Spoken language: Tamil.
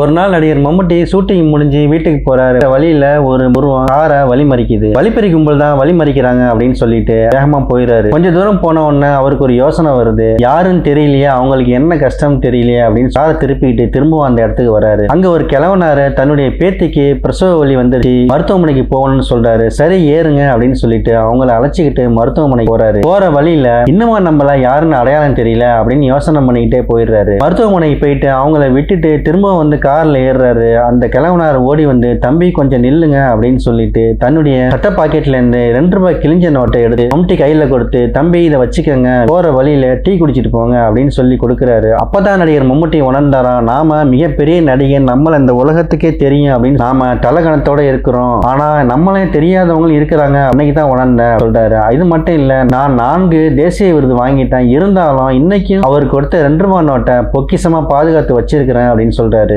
ஒரு நாள் நடிகர் மம்முட்டி ஷூட்டிங் முடிஞ்சு வீட்டுக்கு போறாரு. வழியில ஒரு உருவம் காரை வழி மறிக்குது வழிப்பறி கும்பல் தான் வழி மறிக்கிறாங்க அப்படின்னு சொல்லிட்டு வேகமா போயிடுறாரு கொஞ்ச தூரம் போன உடனே அவருக்கு ஒரு யோசனை வருது. யாருன்னு தெரியலையே அவங்களுக்கு என்ன கஷ்டம் தெரியலையே அப்படின்னு காரை திருப்பிக்கிட்டு திரும்பவும் அந்த இடத்துக்கு வராரு. அங்க ஒரு கிழவனாரு தன்னுடைய பேத்திக்கு பிரசவ வழி வந்துருச்சு. மருத்துவமனைக்கு போகணும்னு சொல்றாரு. சரி ஏறுங்க அப்படின்னு சொல்லிட்டு அவங்கள அழைச்சிக்கிட்டு மருத்துவமனைக்கு போறாரு. போற வழியில இன்னுமா நம்மள யாருன்னு அடையாளம் தெரியல அப்படின்னு யோசனை பண்ணிக்கிட்டே போயிடுறாரு. மருத்துவமனைக்கு போயிட்டு அவங்கள விட்டுட்டு திரும்ப வந்து காரில் ஏறுறாரு. அந்த கிழவனார் ஓடி வந்து தம்பி கொஞ்சம் நில்லுங்க அப்படின்னு சொல்லிட்டு தன்னுடைய சட்ட பாக்கெட்ல இருந்து ரெண்டு ரூபாய் கிழிஞ்ச நோட்டை எடுத்து மம்டி கையில கொடுத்து தம்பி இதை வச்சுக்கோங்க போற வழியில டீ குடிச்சிட்டு போங்க அப்படின்னு சொல்லி கொடுக்குறாரு. அப்பதான் நடிகர் மம்முட்டி உணர்ந்தாராம் நாம மிகப்பெரிய நடிகன் நம்மள இந்த உலகத்துக்கே தெரியும் அப்படின்னு நாம தலகணத்தோட இருக்கிறோம். ஆனா நம்மளே தெரியாதவங்களும் இருக்கிறாங்க அன்னைக்கு தான் உணர்ந்தேன் சொல்றாரு. இது மட்டும் இல்ல நான் நான்கு தேசிய விருது வாங்கிட்டேன். இருந்தாலும் இன்னைக்கும் அவர் கொடுத்த ரெண்டு ரூபாய் நோட்டை பொக்கிசமா பாதுகாத்து வச்சிருக்கிறேன் அப்படின்னு சொல்றாரு.